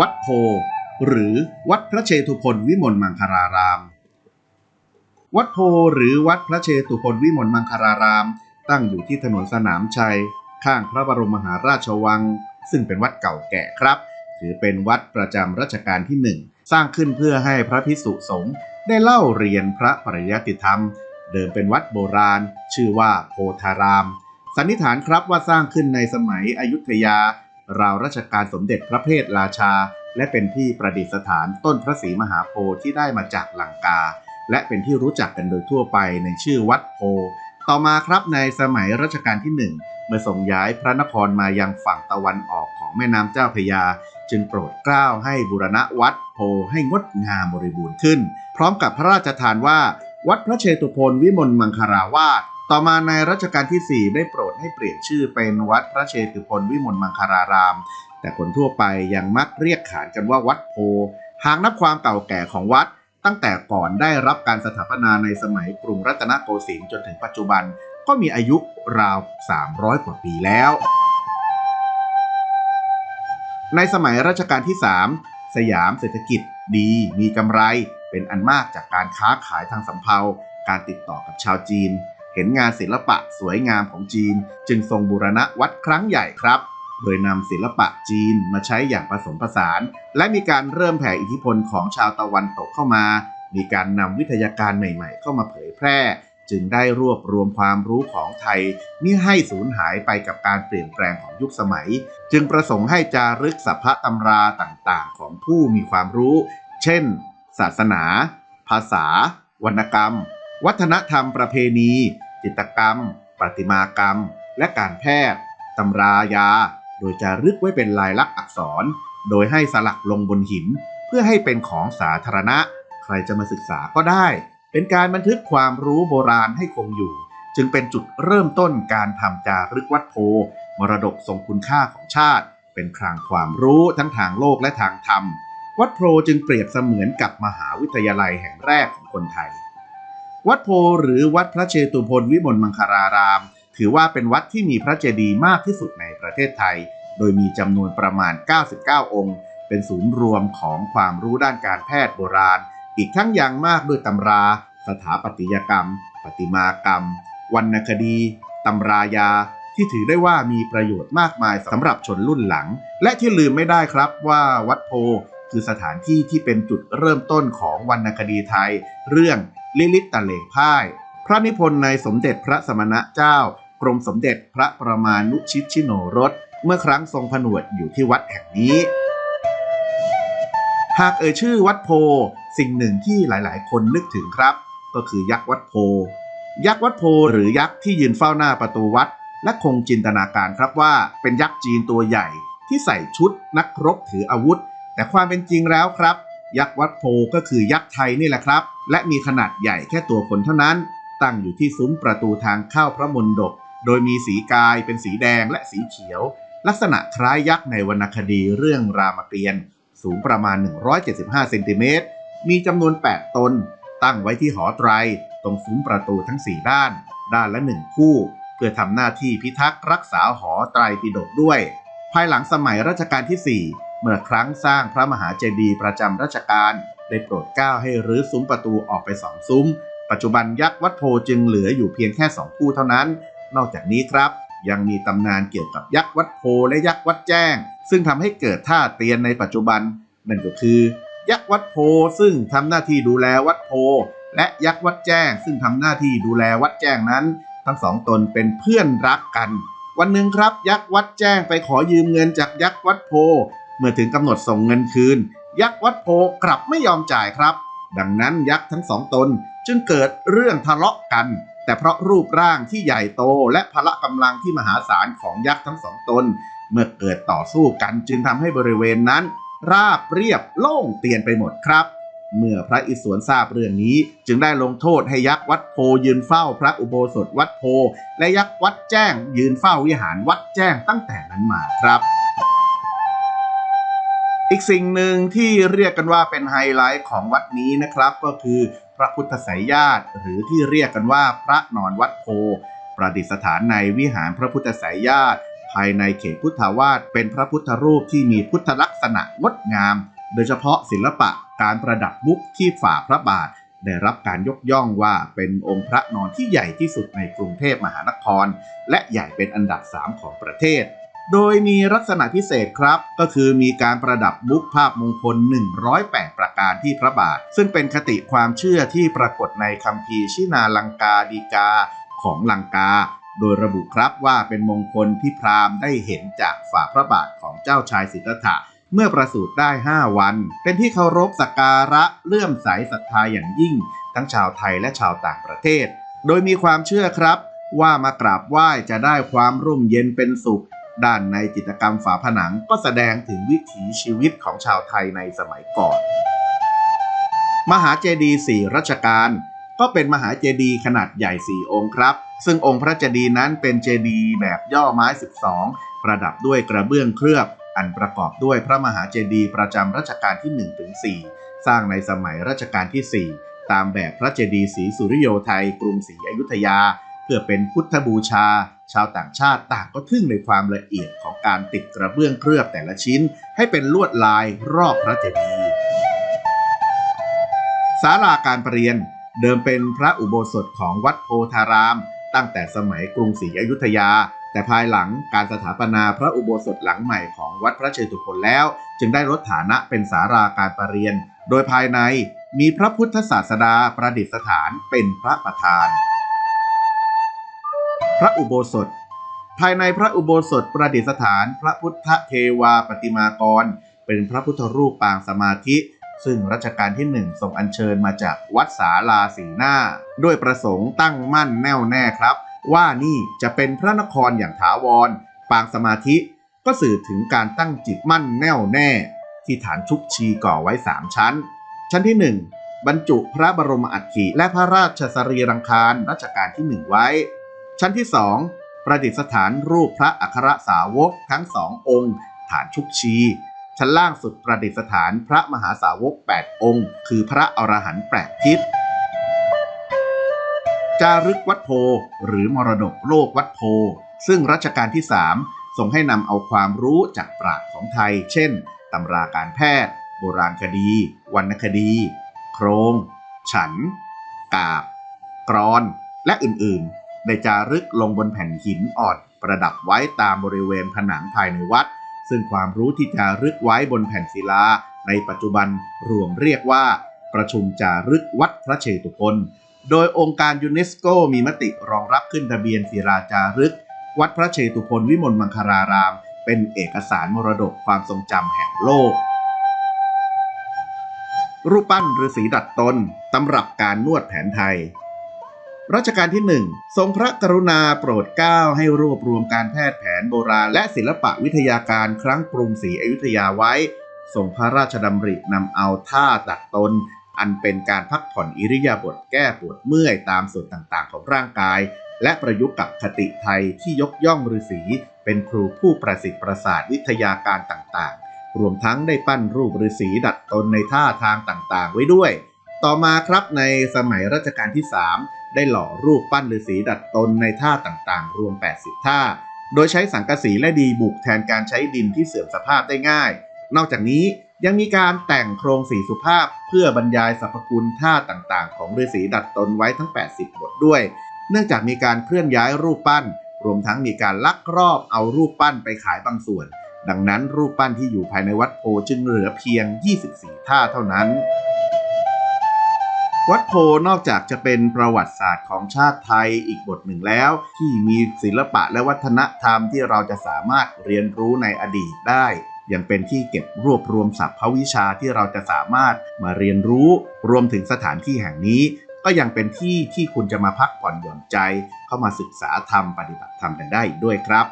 วัดโพ หรือวัดพระเชตุพนวิมลมังคาราราม วัดโพหรือวัดพระเชตุพนวิมลมังคาราราม ตั้งอยู่ที่ถนนสนามชัย ข้างพระบรมมหาราชวัง ซึ่งเป็นวัดเก่าแก่ครับ ถือเป็นวัดประจำรัชกาลที่หนึ่งสร้างขึ้นเพื่อให้พระพิสุสงฆ์ได้เล่าเรียนพระปริยัติธรรม เดิมเป็นวัดโบราณ ชื่อว่าโพธาราม สันนิษฐานครับว่าสร้างขึ้นในสมัยอยุธยา ราวรัชกาลสมเด็จพระเพทราชา และเป็นที่ประดิษฐานต้นพระศรีมหาโพธิ์ที่ได้มาจากลังกา และเป็นที่รู้จักกันโดยทั่วไปในชื่อวัดโพธิ์ต่อมาครับในสมัยรัชกาลที่หนึ่งเมื่อส่งย้ายพระนครมายังฝั่งตะวันออกของแม่น้ำเจ้าพระยา จึงโปรดเกล้าให้บูรณะวัดโพให้งดงามบริบูรณ์ขึ้น พร้อมกับพระราชทานว่า วัดพระเชตุพนวิมลมังคาราวาส ต่อมาในรัชกาลที่ 4 ได้โปรดให้เปลี่ยนชื่อเป็นวัดพระเชตุพนวิมลมังคาราราม แต่คนทั่วไปยังมักเรียกขานกันว่าวัดโพ หากนับความเก่าแก่ของวัด ตั้งแต่ก่อนได้รับการสถาปนาในสมัยกรุงรัตนโกสินทร์จนถึงปัจจุบันก็มีอายุราว 300 กว่าปีแล้ว ในสมัยรัชกาลที่ 3 สยามเศรษฐกิจดีมีกำไรเป็นอันมากจากการค้าขายทางสำเภา การติดต่อกับชาวจีน เห็นงานศิลปะสวยงามของจีน จึงทรงบูรณะวัดครั้งใหญ่ครับ โดยนำศิลปะจีนมาใช้อย่างผสมผสาน และมีการเริ่มแผ่อิทธิพลของชาวตะวันตกเข้ามา มีการนำวิทยาการใหม่ๆ เข้ามาเผยแพร่ จึงได้รวบรวมความรู้ของไทยมิให้สูญหายไปกับการเปลี่ยนแปลงของยุคสมัย จึงประสงค์ให้จารึกสัพพะตำราต่างๆ ของผู้มีความรู้ เช่น ศาสนา ภาษา วรรณกรรม วัฒนธรรมประเพณี จิตกรรม ประติมากรรม และการแพทย์ตำรายา โดยจะรึกไว้เป็นลายลักษณ์อักษร โดยให้สลักลงบนหิน เพื่อให้เป็นของสาธารณะ ใครจะมาศึกษาก็ได้ เป็นการบันทึกความรู้โบราณให้คงอยู่ จึงเป็นจุดเริ่มต้นการทำจารึกวัดโพ มรดกทรงคุณค่าของชาติ เป็นคลังความรู้ทั้งทางโลกและทางธรรม วัดโพจึงเปรียบเสมือนกับมหาวิทยาลัยแห่งแรกของคนไทย วัดโพหรือวัดพระเชตุพนวิมลมังคาราราม ถือว่าเป็นวัดที่มีพระเจดีย์มากที่สุดในประเทศไทย โดยมีจำนวนประมาณ 99 องค์ เป็นศูนย์รวมของความรู้ด้านการแพทย์โบราณ อีกทั้งยังมากด้วยตำรา สถาปัตยกรรมประติมากรรม วรรณคดีตำรายาที่ถือได้ว่ามีประโยชน์มากมายสำหรับชนรุ่นหลัง และที่ลืมไม่ได้ครับว่าวัดโพคือสถานที่ที่เป็นจุดเริ่มต้นของวรรณคดีไทย เรื่อง ลิลิตตะเลงพ่าย พระนิพนธ์ในสมเด็จพระสมณะเจ้ากรมสมเด็จพระประมาณุชิตชิโนรส เมื่อครั้งทรงผนวดอยู่ที่วัดแห่งนี้ หากเอ่ยชื่อวัดโพ สิ่งหนึ่งที่หลายๆ คนนึกถึงครับ ก็คือยักษ์วัดโพ ยักษ์วัดโพหรือยักษ์ที่ยืนเฝ้าหน้าประตูวัด และคงจินตนาการครับว่าเป็นยักษ์จีนตัวใหญ่ที่ใส่ชุดนักรบถืออาวุธ แต่ความเป็นจริงแล้วครับ ยักษ์วัดโพก็คือยักษ์ไทยนี่แหละครับ และมีขนาดใหญ่แค่ตัวคนเท่านั้น ตั้งอยู่ที่ซุ้มประตูทางเข้าพระมณฑปโดยมีสีกายเป็นสีแดงและสีเขียว ลักษณะคล้ายยักษ์ในวรรณคดีเรื่องรามเกียรติ์สูงประมาณ 175 เซนติเมตร มีจำนวน 8 ตน ตั้งไว้ที่หอไตร ตรงซุ้มประตูทั้ง 4 ด้าน ด้านละหนึ่งคู่ เพื่อทำหน้าที่พิทักษ์รักษาหอไตรปิฎกด้วย ภายหลังสมัยรัชกาลที่ 4 เมื่อครั้งสร้างพระมหาเจดีย์ประจำรัชกาลได้โปรดเกล้าให้รื้อซุ้มประตูออกไปสองซุ้ม ปัจจุบันยักษ์วัดโพจึงเหลืออยู่เพียงแค่สองคู่เท่านั้น นอกจากนี้ครับ ยังมีตำนานเกี่ยวกับยักษ์วัดโพและยักษ์วัดแจ้ง ซึ่งทำให้เกิดท่าเตียนในปัจจุบัน นั่นก็คือ ยักษ์วัดโพซึ่งทำหน้าที่ดูแลวัดโพ และยักษ์วัดแจ้ง ซึ่งทำหน้าที่ดูแลวัดแจ้งนั้น ทั้งสองตนเป็นเพื่อนรักกันวันหนึ่งครับยักษ์วัดแจ้งไปขอยืมเงินจากยักษ์วัดโพ เมื่อถึงกำหนดส่งเงินคืน ยักษ์วัดโพกลับไม่ยอมจ่ายครับ ดังนั้นยักษ์ทั้งสองตนจึงเกิดเรื่องทะเลาะกัน แต่เพราะรูปร่างที่ใหญ่โตและพละกำลังที่มหาศาลของยักษ์ทั้งสองตน เมื่อเกิดต่อสู้กันจึงทำให้บริเวณนั้น ราบเรียบโล่งเตียนไปหมดครับ เมื่อพระอิศวรทราบเรื่องนี้จึงได้ลงโทษให้ยักษ์วัดโพยืนเฝ้าพระอุโบสถวัดโพ และยักษ์วัดแจ้งยืนเฝ้าวิหารวัดแจ้งตั้งแต่นั้นมาครับ อีกสิ่งหนึ่งที่เรียกกันว่าเป็นไฮไลท์ของวัดนี้นะครับ ก็คือพระพุทธไสยญาติหรือที่เรียกกันว่าพระนอนวัดโพประดิษฐานในวิหารพระพุทธไสยญาติภภายในเขตพุทธาวาสเป็นพระพุทธรูปที่มีพุทธลักษณะงดงาม โดยเฉพาะศิลปะการประดับมุกที่ฝ่าพระบาท ได้รับการยกย่องว่าเป็นองค์พระนอนที่ใหญ่ที่สุดในกรุงเทพมหานคร และใหญ่เป็นอันดับ 3 ของประเทศ โดยมีลักษณะพิเศษครับ ก็คือมีการประดับมุกภาพมงคล 108 ประการที่พระบาท ซึ่งเป็นคติความเชื่อที่ปรากฏในคัมภีร์ชินาลังกาดีกาของลังกา โดยระบุครับว่าเป็นมงคลที่พราหมณ์ได้เห็นจากฝ่าพระบาทของเจ้าชายสิทธัตถะเมื่อประสูติได้ 5 วัน เป็นที่เคารพสักการะเลื่อมใสศรัทธาอย่างยิ่ง ทั้งชาวไทยและชาวต่างประเทศ โดยมีความเชื่อครับ ว่ามากราบไหว้จะได้ความร่มเย็นเป็นสุข ด้านในจิตรกรรมฝาผนังก็แสดงถึงวิถีชีวิตของชาวไทยในสมัยก่อน มหาเจดีย์สี่รัชกาลก็เป็นมหาเจดีย์ขนาดใหญ่4องค์ครับ ซึ่งองค์พระเจดีย์นั้นเป็นเจดีย์แบบย่อไม้ 12 ประดับด้วยกระเบื้องเคลือบ อันประกอบด้วยพระมหาเจดีย์ประจำรัชกาลที่1ถึง4สร้างในสมัยรัชกาลที่ 4 ตามแบบพระเจดีย์ศรีสุริโยไทยกรุงศรีอยุธยา เพื่อเป็นพุทธบูชา ชาวต่างชาติต่างก็ทึ่งในความละเอียดของการติดกระเบื้องเคลือบแต่ละชิ้น ให้เป็นลวดลายรอบพระเจดีย์ศาลาการประเรียนเดิมเป็นพระอุโบสถของวัดโพธาราม ตั้งแต่สมัยกรุงศรีอยุธยา แต่ภายหลังการสถาปนาพระอุโบสถหลังใหม่ของวัดพระเชตุพนแล้ว จึงได้ลดฐานะเป็นศาลาการประเรียน โดยภายในมีพระพุทธศาสดาประดิษฐานเป็นพระประธาน พระอุโบสถ ภายในพระอุโบสถประดิษฐาน พระพุทธเทวาปฏิมากร เป็นพระพุทธรูปปางสมาธิ ซึ่งรัชกาลที่หนึ่งทรงอัญเชิญมาจากวัดสาลาสีหน้า ด้วยประสงค์ตั้งมั่นแน่วแน่ครับ ว่านี่จะเป็นพระนครอย่างถาวร ปางสมาธิก็สื่อถึงการตั้งจิตมั่นแน่วแน่ ที่ฐานชุกชีก่อไว้ 3 ชั้น ชั้นที่ 1 บรรจุพระบรมอัฐิและพระราชสรีรังคารรัชกาลที่ 1 ไว้ ชั้นที่ 2 ประดิษฐานรูปพระอัครสาวกทั้งสององค์ ฐานชุกชี ชั้นล่างสุดประดิษฐานพระมหาสาวก 8 องค์ คือพระอรหันต์แปดทิศจารึกวัดโพ หรือมรดกโลกวัดโพ ซึ่งรัชกาลที่ 3 ทรงให้นำเอาความรู้จากปราชญ์ของไทย เช่นตำราการแพทย์ โบราณคดี วรรณคดี โครง ฉัน กาบ กรอน และอื่น ๆ ได้จารึกลงบนแผ่นหินอ่อนประดับไว้ตามบริเวณผนังภายในวัด ซึ่งความรู้ที่จารึกไว้บนแผ่นศิลา ในปัจจุบันรวมเรียกว่า ประชุมจารึกวัดพระเชตุพนโดยองค์การยูเนสโกมีมติรองรับขึ้นทะเบียนศิราจารึก วัดพระเชตุพนวิมลมังคาราราม เป็นเอกสารมรดกความทรงจำแห่งโลก รูปปั้นฤาษีดัดตนตำรับการนวดแผนไทย รัชกาลที่ 1 ทรงพระกรุณาโปรดเกล้าให้รวบรวมการแพทย์แผนโบราณ และศิลปะวิทยาการครั้งกรุงศรีอยุธยาไว้ทรงพระราชดำรินำเอาท่าดัดตน อันเป็นการพักผ่อนอิริยาบถแก้ปวดเมื่อยตามส่วนต่างๆ ของร่างกาย และประยุกต์กับคติไทยที่ยกย่องฤาษีเป็นครูผู้ประสิทธิ์ประสาทวิทยาการต่างๆ รวมทั้งได้ปั้นรูปฤาษีดัดตนในท่าทางต่างๆ ไว้ด้วย ต่อมาครับในสมัยรัชกาลที่ 3 ได้หล่อรูปปั้นฤาษีดัดตนในท่าต่างๆ รวม 80 ท่า โดยใช้สังกะสีและดีบุกแทนการใช้ดินที่เสื่อมสภาพได้ง่าย นอกจากนี้ยังมีการแต่งโครงสีสุภาพเพื่อบรรยายสรรพคุณท่าต่างๆ ของฤาษีดัดตนไว้ทั้ง 80 บทด้วย เนื่องจากมีการเคลื่อนย้ายรูปปั้น รวมทั้งมีการลักลอบเอารูปปั้นไปขายบางส่วน ดังนั้นรูปปั้นที่อยู่ภายในวัดโพจึงเหลือเพียง 24 ท่าเท่านั้น วัดโพนอกจากจะเป็นประวัติศาสตร์ของชาติไทยอีกบทหนึ่งแล้ว ที่มีศิลปะและวัฒนธรรมที่เราจะสามารถเรียนรู้ในอดีตได้ยังเป็นที่เก็บรวบรวมศัพท์วิชาที่เราจะสามารถมาเรียนรู้ รวมถึงสถานที่แห่งนี้ ก็ยังเป็นที่ที่คุณจะมาพักผ่อนหย่อนใจ เข้ามาศึกษาธรรมปฏิบัติธรรมกันได้ด้วยครับ